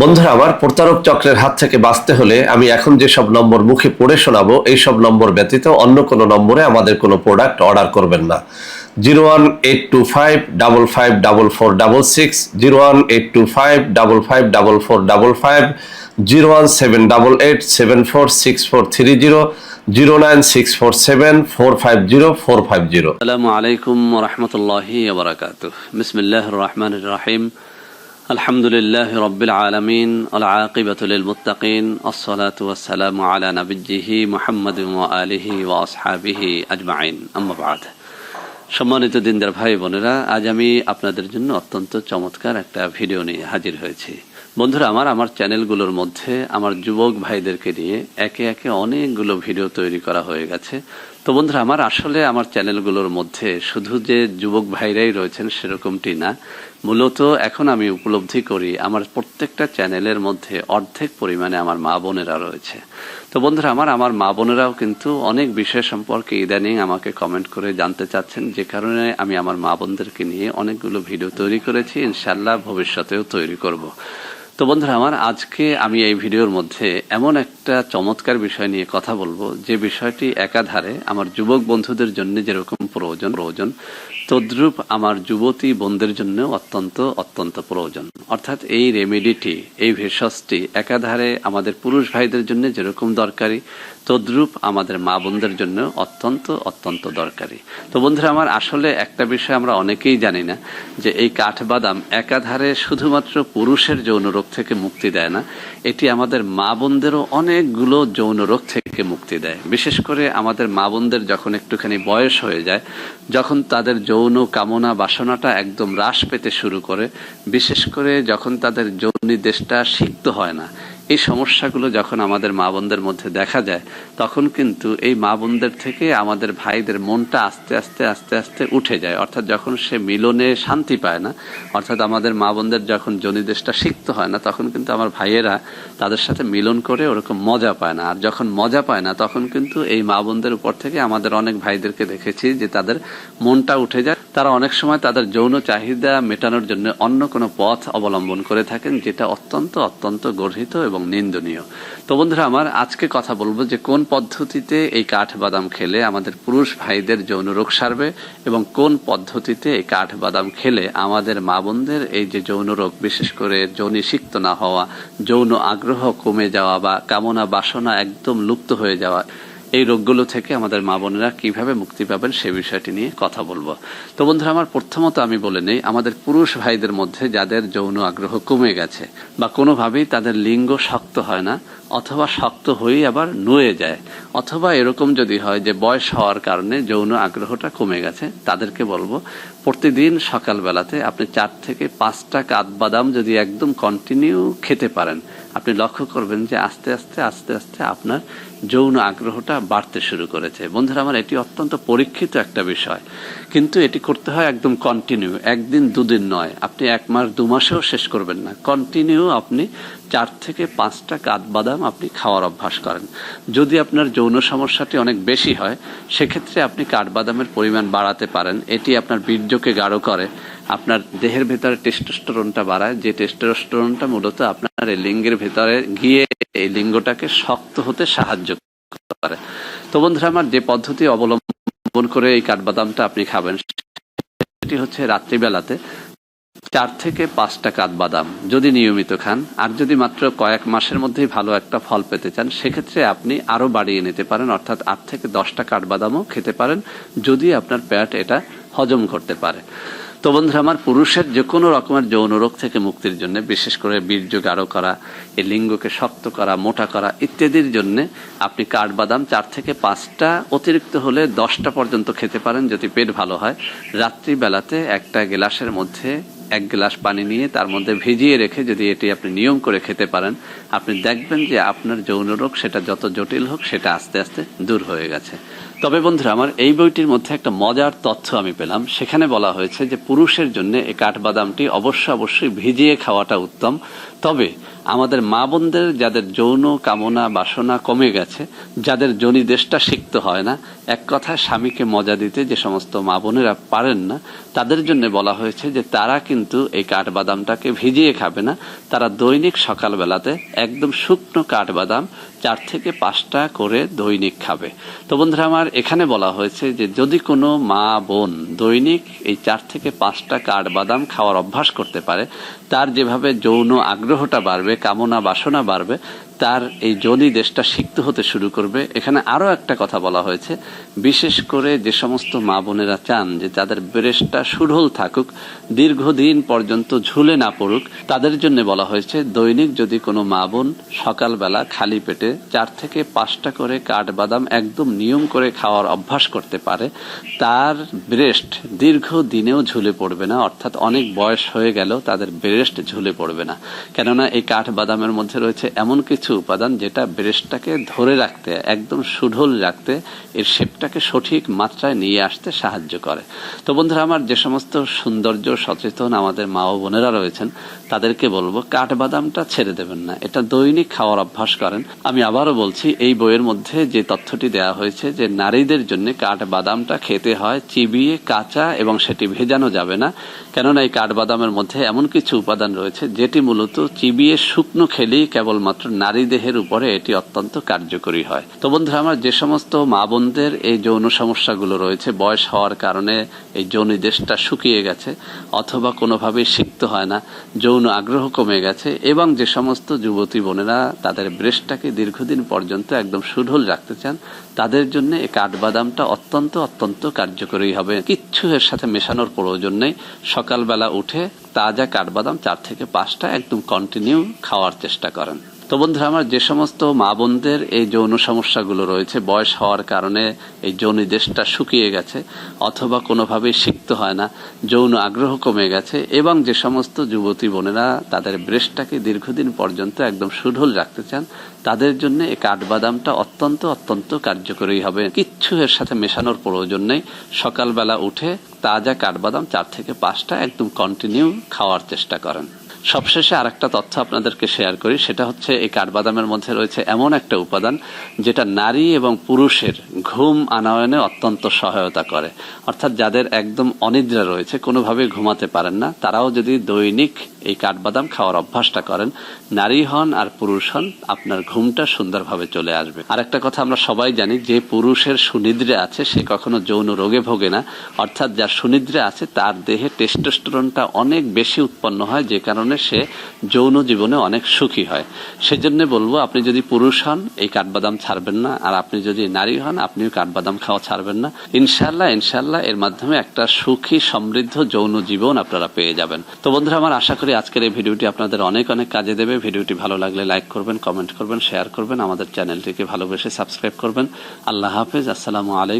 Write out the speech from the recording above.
বন্ধুরা, আমার প্রতারক চক্রের হাত থেকে বাঁচতে হলে আমি এখন যে সব নম্বর মুখে পড়ে শোনাবো, এই সব নম্বর ব্যতীত অন্য কোনো নম্বরে আমাদের কোনো প্রোডাক্ট অর্ডার করবেন না। Zero one eight two five double five double four double six, zero one eight two five double five double four double five, zero one seven double eight seven four six four three zero zero nine six four seven four five zero, four five zero. আসসালামু আলাইকুম রহমতুল্লাহি বারাকাতুহ। বিসমিল্লাহ রহমান রাহিম। الحمد لله رب العالمين العاقبة للمتقين الصلاة والسلام على نبيه محمد وآله وأصحابه أجمعين أما بعد সম্মানিত দিনদার ভাই বোনেরা আজ আমি আপনাদের জন্য অত্যন্ত চমৎকার একটা ভিডিও নিয়ে হাজির হয়েছি বন্ধুরা আমার আমার চ্যানেলগুলোর মধ্যে আমার যুবক ভাইদেরকে নিয়ে একে একে অনেকগুলো ভিডিও তৈরি করা হয়ে গেছে তো বন্ধুরা, আমার আসলে আমার চ্যানেলগুলোর মধ্যে শুধু যে যুবক ভাইরাই রয়েছেন সেরকমটি না। মূলত এখন আমি উপলব্ধি করি, আমার প্রত্যেকটা চ্যানেলের মধ্যে অর্ধেক পরিমাণে আমার মা বোনেরা রয়েছে। তো বন্ধুরা, আমার আমার মা বোনেরাও কিন্তু অনেক বিষয় সম্পর্কে ইদানিং আমাকে কমেন্ট করে জানতে চাচ্ছেন। যে কারণে আমি আমার মা বোনদেরকে নিয়ে অনেকগুলো ভিডিও তৈরি করেছি। ইনশাল্লাহ ভবিষ্যতেও তৈরি করব। তো বন্ধুরা, আমার আজকে আমি এই ভিডিওর মধ্যে এমন একটা চমৎকার বিষয় নিয়ে কথা বলব। যে বিষয়টি একাধারে আমার যুবক বন্ধুদের জন্য যেরকম প্রয়োজন প্রয়োজন তদ্রূপ আমার যুবতী বোনদের জন্য অত্যন্ত অত্যন্ত প্রয়োজন। অর্থাৎ এই রেমেডিটি এই ভেষজটি একাধারে আমাদের পুরুষ ভাইদের জন্য যেরকম দরকারি, তদ্রূপ আমাদের মা বোনদের জন্য অত্যন্ত অত্যন্ত দরকারি। তো বন্ধুরা, আমার আসলে একটা বিষয় আমরা অনেকেই জানি না, যে এই কাঠবাদাম একাধারে শুধুমাত্র পুরুষের যৌন রোগ থেকে মুক্তি দেয় না, এটি আমাদের মা বোনদেরও অনেকগুলো যৌন রোগ থেকে মুক্তি দেয়। বিশেষ করে আমাদের মা বোনদের যখন একটুখানি বয়স হয়ে যায়, যখন তাদের যৌন কামনা বাসনাটা একদম হ্রাস পেতে শুরু করে, বিশেষ করে যখন তাদের যৌনি দেশটা সিক্ত হয় না এই সমস্যাগুলো যখন আমাদের মা বোনদের মধ্যে দেখা যায়, তখন কিন্তু এই মা বোনদের থেকে আমাদের ভাইদের মনটা আস্তে আস্তে আস্তে আস্তে উঠে যায়। অর্থাৎ যখন সে মিলনে শান্তি পায় না, অর্থাৎ আমাদের মা বোনদের যখন জনিদেশটা শিখতে হয় না, তখন কিন্তু আমার ভাইয়েরা তাদের সাথে মিলন করে ওরকম মজা পায় না। আর যখন মজা পায় না, তখন কিন্তু এই মা বোনদের উপর থেকে আমাদের অনেক ভাইদেরকে দেখেছি যে তাদের মনটা উঠে যায়। তারা অনেক সময় তাদের যৌন চাহিদা মেটানোর জন্য অন্য কোনো পথ অবলম্বন করে থাকেন, যেটা অত্যন্ত অত্যন্ত গর্হিত এবং নিন্দনীয়। তো বন্ধুরা, আমার আজকে কথা বলব যে কোন পদ্ধতিতে এই কাঠ বাদাম খেলে আমাদের পুরুষ ভাইদের যৌন রোগ সারবে এবং কোন পদ্ধতিতে এই কাঠ বাদাম খেলে আমাদের মা বোনদের এই যে যৌন রোগ, বিশেষ করে যৌনি সিক্ত না হওয়া, যৌন আগ্রহ কমে যাওয়া বা কামনা বাসনা একদম লুপ্ত হয়ে যাওয়া এই রোগগুলো থেকে আমাদের মা বোনেরা কীভাবে মুক্তি পাবেন সে বিষয়টি নিয়ে কথা বলব। তো বন্ধুরা, আমার প্রথমত আমি বলে নেই, আমাদের পুরুষ ভাইদের মধ্যে যাদের যৌন আগ্রহ কমে গেছে বা কোনোভাবেই তাদের লিঙ্গ শক্ত হয় না অথবা শক্ত হয়েই আবার নুয়ে যায়, অথবা এরকম যদি হয় যে বয়স হওয়ার কারণে যৌন আগ্রহটা কমে গেছে, তাদেরকে বলব প্রতিদিন সকালবেলাতে আপনি চার থেকে পাঁচটা কাঠবাদাম যদি একদম কন্টিনিউ খেতে পারেন আপনি লক্ষ্য করবেন যে আস্তে আস্তে আস্তে আস্তে আপনার যৌন আগ্রহটা বাড়তে শুরু করেছে। বন্ধুরা, আমার এটি অত্যন্ত পরীক্ষিত একটা বিষয়। কিন্তু এটি করতে হয় একদম কন্টিনিউ একদিন দুদিন নয়। আপনি এক মাস, দু মাসেও শেষ করবেন না। কন্টিনিউ আপনি চার থেকে পাঁচটা কাঠবাদাম আপনি খাওয়ার অভ্যাস করেন। যদি আপনার যৌন সমস্যাটি অনেক বেশি হয়, সেক্ষেত্রে আপনি কাঠবাদামের পরিমাণ বাড়াতে পারেন। এটি আপনার বীর্যকে গাঢ় করে। আপনার দেহের ভেতরে টেস্টোস্টেরনটা বাড়ায়। যে টেস্টোস্টেরনটা মূলত আপনার এই লিঙ্গের ভেতরে গিয়ে এই লিঙ্গটাকে শক্ত হতে সাহায্য করে। তো বন্ধুরা, আমার যে পদ্ধতি অবলম্বন করে এই কাঠবাদামটা আপনি খাবেন, সেটি হচ্ছে রাত্রিবেলাতে চার থেকে পাঁচটা কাঠবাদাম যদি নিয়মিত খান। আর যদি মাত্র কয়েক মাসের মধ্যেই ভালো একটা ফল পেতে চান, সেক্ষেত্রে আপনি আরও বাড়িয়ে নিতে পারেন, অর্থাৎ আট থেকে দশটা কাঠবাদামও খেতে পারেন, যদি আপনার পেট এটা হজম করতে পারে। তো বন্ধুরা, আমার পুরুষের যে কোনো রকমের যৌন রোগ থেকে মুক্তির জন্য, বিশেষ করে বীর্য গাঢ় করা এই লিঙ্গকে শক্ত করা, মোটা করা ইত্যাদির জন্য আপনি কাঠবাদাম চার থেকে পাঁচটা অতিরিক্ত হলে দশটা পর্যন্ত খেতে পারেন যদি পেট ভালো হয়। রাত্রিবেলাতে একটা গ্লাসের মধ্যে এক গ্লাস পানি নিয়ে তার মধ্যে ভিজিয়ে রেখে যদি এটি আপনি নিয়ম করে খেতে পারেন, আপনি দেখবেন যে আপনার যৌন রোগ সেটা যত জটিল হোক, সেটা আস্তে আস্তে দূর হয়ে গেছে। তবে বন্ধুরা, আমার এই বইটির মধ্যে একটা মজার তথ্য আমি পেলাম। সেখানে বলা হয়েছে যে পুরুষের জন্য এই কাঠবাদামটি অবশ্য অবশ্যই ভিজিয়ে খাওয়াটা উত্তম। তবে আমাদের মা বোনদের যাদের যৌন কামনা, বাসনা কমে গেছে, যাদের জনি দেশটা শিখতে হয় না, এক কথায় স্বামীকে মজা দিতে যে সমস্ত মা বোনেরা পারেন না, তাদের জন্য বলা হয়েছে যে তারা কিন্তু এই কাঠবাদামটাকে ভিজিয়ে খাবে না। তারা দৈনিক সকালবেলাতে একদম শুকনো কাঠবাদাম চার থেকে পাঁচটা করে দৈনিক খাবে। তো বন্ধুরা, আমার এখানে বলা হয়েছে যে যদি কোনো মা বোন দৈনিক এই চার থেকে পাঁচটা কাঠবাদাম খাওয়ার অভ্যাস করতে পারে, তার যেভাবে যৌন আগ্রহটা বাড়বে, কামনা বাসনা বাড়বে তার এই জনি দেশটা সিক্ত হতে শুরু করবে। এখানে আরও একটা কথা বলা হয়েছে। বিশেষ করে যে সমস্ত মা বোনেরা চান যে তাদের ব্রেস্টটা সুঢল থাকুক, দীর্ঘদিন পর্যন্ত ঝুলে না পড়ুক, তাদের জন্য বলা হয়েছে, দৈনিক যদি কোনো মা বোন সকালবেলা খালি পেটে চার থেকে পাঁচটা করে কাঠবাদাম একদম নিয়ম করে খাওয়ার অভ্যাস করতে পারে, তার ব্রেস্ট দীর্ঘ দিনেও ঝুলে পড়বে না, অর্থাৎ অনেক বয়স হয়ে গেল তাদের ব্রেস্ট ঝুলে পড়বে না। কেননা এই কাঠবাদামের মধ্যে রয়েছে এমন কিছু উপাদান যেটা ব্রেস্টটাকে ধরে রাখতে, একদম সুঢল রাখতে, এর শেপটাকে সঠিক মাত্রায় নিয়ে আসতে সাহায্য করে। তো বন্ধুরা, আমার যে সমস্ত সৌন্দর্য, সচেতন আমাদের মা ও বোনেরা রয়েছেন, তাদেরকে বলব, কাঠবাদামটা ছেড়ে দেবেন না। এটা দৈনিক খাওয়ার অভ্যাস করেন। আমি আবারও বলছি, এই বইয়ের মধ্যে যে তথ্যটি দেওয়া হয়েছে যে নারীদের জন্য কাঠবাদামটা খেতে হয় চিবিয়ে, কাঁচা এবং সেটি ভেজানো যাবে না। কেননা এই কাঠবাদামের মধ্যে এমন কিছু উপাদান রয়েছে, যেটি মূলত চিবিয়ে শুকনো খেলেই কেবলমাত্র নারী দেহের উপরে এটি অত্যন্ত কার্যকরী হয়। তো বন্ধুরা, আমার যে সমস্ত মা বোনদের এই যৌন সমস্যাগুলো রয়েছে, বয়স হওয়ার কারণে এই যৌনি দেশটা শুকিয়ে গেছে, অথবা কোনোভাবেই সিক্ত হয় না, যৌন আগ্রহ কমে গেছে, এবং যে সমস্ত যুবতী বোনেরা তাদের ব্রেস্টটাকে দীর্ঘদিন পর্যন্ত একদম সুঢল রাখতে চান, তাদের জন্য এই কাঠবাদামটা অত্যন্ত অত্যন্ত কার্যকরী হবে। কিচ্ছু এর সাথে মেশানোর প্রয়োজন নেই। সকালবেলা উঠে তাজা কাঠবাদাম চার থেকে পাঁচটা একদম কন্টিনিউ খাওয়ার চেষ্টা করেন। তো বন্ধুরা, আমার যে সমস্ত মা বোনদের এই যৌন সমস্যাগুলো রয়েছে, বয়স হওয়ার কারণে এই যৌনি দেশটা শুকিয়ে গেছে, অথবা কোনোভাবেই সিক্ত হয় না, যৌন আগ্রহ কমে গেছে, এবং যে সমস্ত যুবতী বোনেরা তাদের ব্রেস্টটাকে দীর্ঘদিন পর্যন্ত একদম সুঢল রাখতে চান, তাদের জন্য এই কাঠবাদামটা অত্যন্ত অত্যন্ত কার্যকরী হবে। কিচ্ছু এর সাথে মেশানোর প্রয়োজন নেই। সকালবেলা উঠে তাজা কাঠবাদাম চার থেকে পাঁচটা একদম কন্টিনিউ খাওয়ার চেষ্টা করেন। সবশেষে আরেকটা তথ্য আপনাদেরকে শেয়ার করি, সেটা হচ্ছে এই কাঠবাদামের মধ্যে রয়েছে এমন একটা উপাদান যেটা নারী এবং পুরুষের ঘুম আনয়নে অত্যন্ত সহায়তা করে। অর্থাৎ যাদের একদম অনিদ্রা রয়েছে কোনোভাবে ঘুমাতে পারেন না, তারাও যদি দৈনিক এই কাঠবাদাম খাওয়ার অভ্যাসটা করেন, নারী হন আর পুরুষ হন, আপনার ঘুমটা সুন্দরভাবে চলে আসবে। আর একটা কথা আমরা সবাই জানি, যে পুরুষের সুনিদ্রে আছে, সে কখনো যৌন রোগে ভোগে না। অর্থাৎ যার সুনিদ্রে আছে, তার দেহে টেস্টোস্টেরনটা অনেক বেশি উৎপন্ন হয়, যে কারণে সে যৌন জীবনে অনেক সুখী হয়। সেজন্য বলব, আপনি যদি পুরুষ হন, এই কাঠবাদাম ছাড়বেন না। আর আপনি যদি নারী হন, আপনিও কাঠবাদাম খাওয়া ছাড়বেন না। ইনশাল্লাহ ইনশাল্লাহ এর মাধ্যমে একটা সুখী, সমৃদ্ধ যৌন জীবন আপনারা পেয়ে যাবেন। তো বন্ধুরা, আমার আশা করি আজকের এই ভিডিওটি আপনাদের অনেক অনেক কাজে দেবে। ভিডিওটি ভালো লাগলে লাইক করবেন, কমেন্ট করবেন, শেয়ার করবেন। আমাদের চ্যানেলটিকে ভালোবেসে সাবস্ক্রাইব করবেন। আল্লাহ হাফেজ। আসসালামু আলাইকুম।